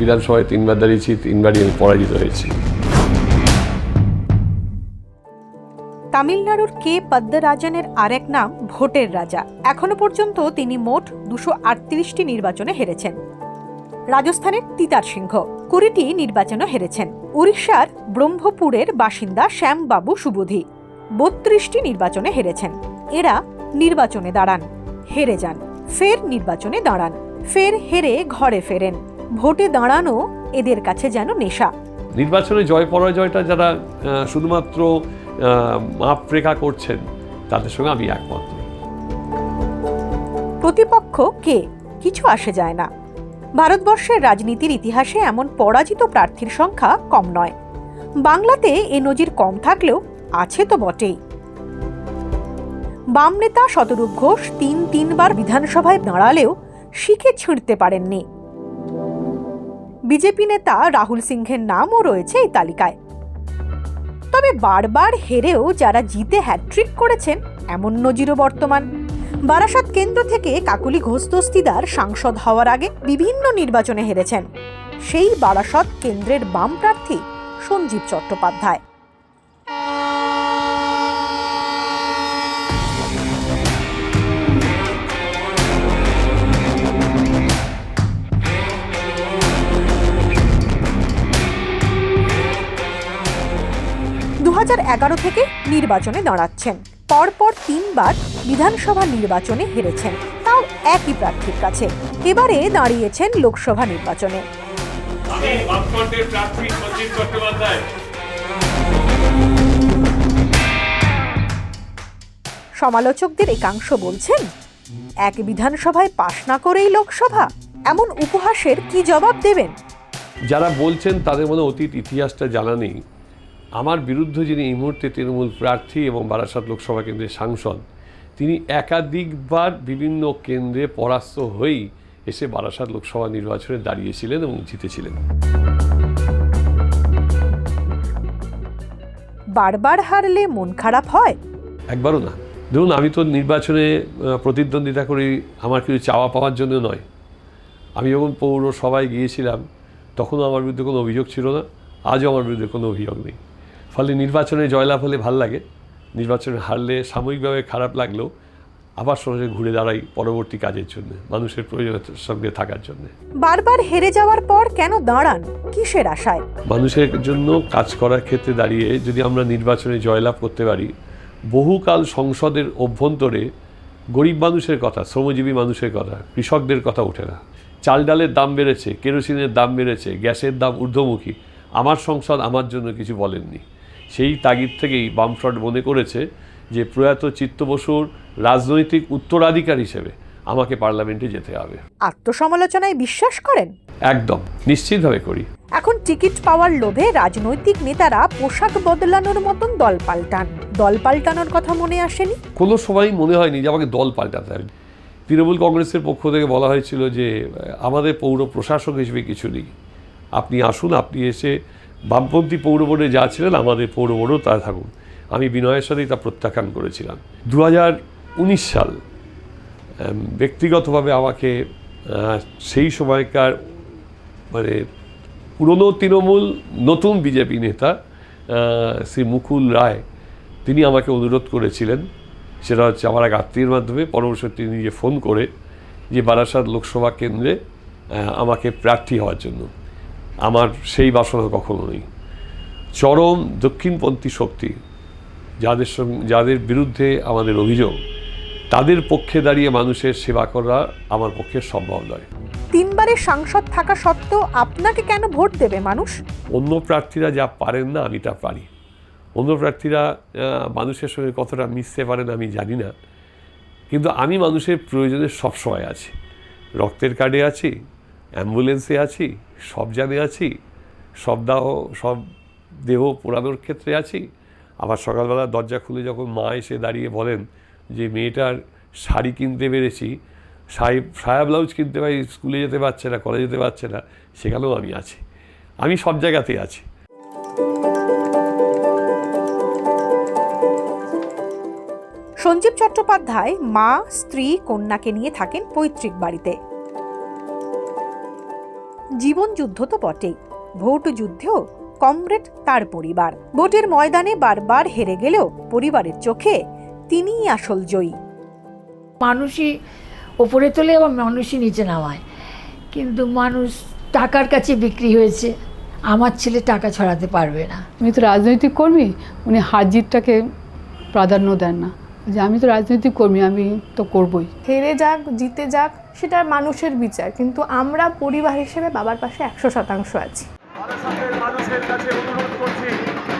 বিধানসভায় তিনবার দাঁড়িয়েছি, তিনবারই আমি পরাজিত হয়েছি। তামিলনাড়ুর কে পদ্মরাজনের আরেক নাম ভোটের রাজা। এখনও পর্যন্ত তিনি মোট দুশো আটত্রিশটি নির্বাচনে হেরেছেন। রাজস্থানের তিতার সিংহ, কুড়িটি নির্বাচনে হেরেছেন। উড়িষ্যার ব্রহ্মপুরের বাসিন্দা শ্যামবাবু সুবোধি, বত্রিশটি নির্বাচনে হেরেছেন। এরা নির্বাচনে দাঁড়ান, হেরে যান, ফের নির্বাচনে দাঁড়ান, ফের হেরে ঘরে ফেরেন। ভোটে দাঁড়ানো এদের কাছে যেন নেশা। নির্বাচনে জয় পরাজয়টা যারা শুধুমাত্র আহ, মাপ রেখা করছেন তাদের সঙ্গে আমি একমত। প্রতিপক্ষ কে? কিছু আসে যায় না। ভারতবর্ষের রাজনীতির ইতিহাসে এমন পরাজিত প্রার্থীর সংখ্যা কম নয়। বাংলাতে এ নজির কম থাকলেও আছে তো বটেই। বাম নেতা শতরূপ ঘোষ তিন তিনবার বিধানসভায় দাঁড়ালেও শিখে ছিঁড়তে পারেননি। বিজেপি নেতা রাহুল সিংহের নামও রয়েছে এই তালিকায়। তবে বারবার হেরেও যারা জিতে হ্যাট্রিক করেছেন, এমন নজিরও বর্তমান। বারাসাত কেন্দ্র থেকে কাকুলি ঘোষ দস্তিদার সাংসদ হওয়ার আগে বিভিন্ন নির্বাচনে হেরেছেন। সেই বারাসত কেন্দ্রের বাম প্রার্থী সঞ্জীব চট্টোপাধ্যায়। থেকে নির্বাচনে দাঁড়াচ্ছেন। পরপর তিনবার বিধানসভা নির্বাচনে হেরেছেন। তাও একই প্রার্থীর কাছে। এবারে দাঁড়িয়েছেন লোকসভা নির্বাচনে। সমালোচকদের একাংশ বলছেন, এক বিধানসভায় পাশ না করেই লোকসভা? এমন উপহাসের কি জবাব দেবেন? যারা বলছেন তাদের মধ্যে অতীত ইতিহাসটা জানা নেই। আমার বিরুদ্ধে যিনি এই মুহূর্তে তৃণমূল প্রার্থী এবং বারাসাত লোকসভা কেন্দ্রের সাংসদ তিনি একাধিকবার বিভিন্ন কেন্দ্রে পরাস্ত হয়েই এসে বারাসাত লোকসভা নির্বাচনে দাঁড়িয়েছিলেন এবং জিতেছিলেন। বারবার হারলে মন খারাপ হয়? একবারও না। ধরুন আমি তো নির্বাচনে প্রতিদ্বন্দ্বিতা করি আমার কিছু চাওয়া পাওয়ার জন্য নয়। আমি যখন পৌরসভায় গিয়েছিলাম তখনও আমার বিরুদ্ধে কোনো অভিযোগ ছিল না আজও আমার বিরুদ্ধে কোনো অভিযোগ নেই। ফলে নির্বাচনে জয়লাভ হলে ভালো লাগে। নির্বাচনে হারলে সাময়িকভাবে খারাপ লাগলেও আবার সহজে ঘুরে দাঁড়াই পরবর্তী কাজের জন্য মানুষের প্রয়োজনের সঙ্গে থাকার জন্য। বারবার হেরে যাওয়ার পর কেন দাঁড়ান? কিসের আশায়? মানুষের জন্য কাজ করার ক্ষেত্রে দাঁড়িয়ে যদি আমরা নির্বাচনে জয়লাভ করতে পারি বহুকাল সংসদের অভ্যন্তরে গরিব মানুষের কথা শ্রমজীবী মানুষের কথা কৃষকদের কথা ওঠে না। চাল ডালের দাম বেড়েছে কেরোসিনের দাম বেড়েছে গ্যাসের দাম ঊর্ধ্বমুখী। আমার সংসদ আমার জন্য কিছু বলেননি। সেই তাগিদ থেকেই বামফ্রন্ট মনে করেছে যে প্রয়াত চিত্ত বসুর রাজনৈতিক উত্তরাধিকার হিসেবে আমাকে পার্লামেন্টে যেতে হবে। আত্মসমালোচনায় বিশ্বাস করেন? একদম নিশ্চিতভাবে করি। এখন টিকিট পাওয়ার লোভে রাজনৈতিক নেতারা পোশাক বদলানোর মতন দল পাল্টান। দল পাল্টানোর কথা মনে আসেনি? কোনো সময় মনে হয়নি যে আমাকে দল পাল্টাতে হবে। তৃণমূল কংগ্রেসের পক্ষ থেকে বলা হয়েছিল যে আমাদের পৌর প্রশাসক হিসেবে কিছু নেই। আপনি আসুন আপনি এসে বামপন্থী পৌর বোর্ডে যা ছিলেন, আমাদের পৌর তা থাকুন। আমি বিনয়ের সাথেই তা প্রত্যাখ্যান করেছিলাম। দু হাজার উনিশ সাল ব্যক্তিগতভাবে আমাকে সেই সময়কার মানে পুরনো তৃণমূল, নতুন বিজেপি নেতা শ্রী মুকুল রায়, তিনি আমাকে অনুরোধ করেছিলেন। সেটা হচ্ছে আমার এক আত্মীয়ের মাধ্যমে। পরবর্তী তিনি নিজে ফোন করে যে বারাসাত লোকসভা কেন্দ্রে আমাকে প্রার্থী হওয়ার জন্য। আমার সেই বাসনা কখনো নেই। চরম দক্ষিণপন্থী শক্তি যাদের সঙ্গে যাদের বিরুদ্ধে আমাদের অভিযোগ তাদের পক্ষে দাঁড়িয়ে মানুষের সেবা করা আমার পক্ষে সম্ভব নয়। তিনবারের সাংসদ থাকা সত্ত্বেও আপনাকে কেন ভোট দেবে মানুষ? অন্য প্রার্থীরা যা পারেন না আমি তা পারি। অন্য প্রার্থীরা মানুষের সঙ্গে কতটা মিশতে পারেন আমি জানি না। কিন্তু আমি মানুষের প্রয়োজনে সবসময় আছি। রক্তের কার্ডে আছি অ্যাম্বুলেন্সে আছি সব জানে আছি, সব দাহ, সব দেহ পোড়ানোর ক্ষেত্রে আছি। আবার সকালবেলা দরজা খুলে যখন মা এসে দাঁড়িয়ে বলেন যে, মেয়েটার শাড়ি কিনতে পেরেছি সাহেব সায়া ব্লাউজ কিনতে পারি, স্কুলে যেতে পারছে না, কলেজে যেতে পারছে না, সেখানেও আমি আছি। আমি সব জায়গাতেই আছি। সঞ্জীব চট্টোপাধ্যায় মা, স্ত্রী, কন্যাকে নিয়ে থাকেন পৈতৃক বাড়িতে। জীবনযুদ্ধ তো বটেই। ভোট যুদ্ধেও কমরেড তার পরিবার। ভোটের ময়দানে বারবার হেরে গেলেও পরিবারের চোখে তিনিই আসল জয়ী। মানুষই ওপরে তোলে এবং মানুষই নিচে নামায়। কিন্তু মানুষ টাকার কাছে বিক্রি হয়েছে। আমার ছেলে টাকা ছড়াতে পারবে না। আমি তো রাজনৈতিক কর্মী উনি হার জিতটাকে প্রাধান্য দেন না। যে আমি তো রাজনৈতিক কর্মী আমি তো করবই। হেরে যাক জিতে যাক সেটা মানুষের বিচার। কিন্তু আমরা পরিবার হিসেবে বাবার পাশে একশো শতাংশ আছি।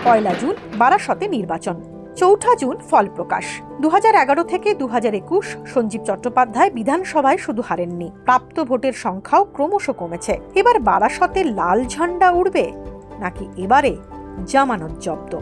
পয়লা জুন বারাসতে নির্বাচন। চৌঠা জুন ফল প্রকাশ। দু হাজার এগারো থেকে দু একুশ সঞ্জীব চট্টোপাধ্যায় বিধানসভায় শুধু হারেননি। প্রাপ্ত ভোটের সংখ্যাও ক্রমশ কমেছে। এবার বারাসতে লাল ঝান্ডা উড়বে নাকি এবারে জামানত জব্দ?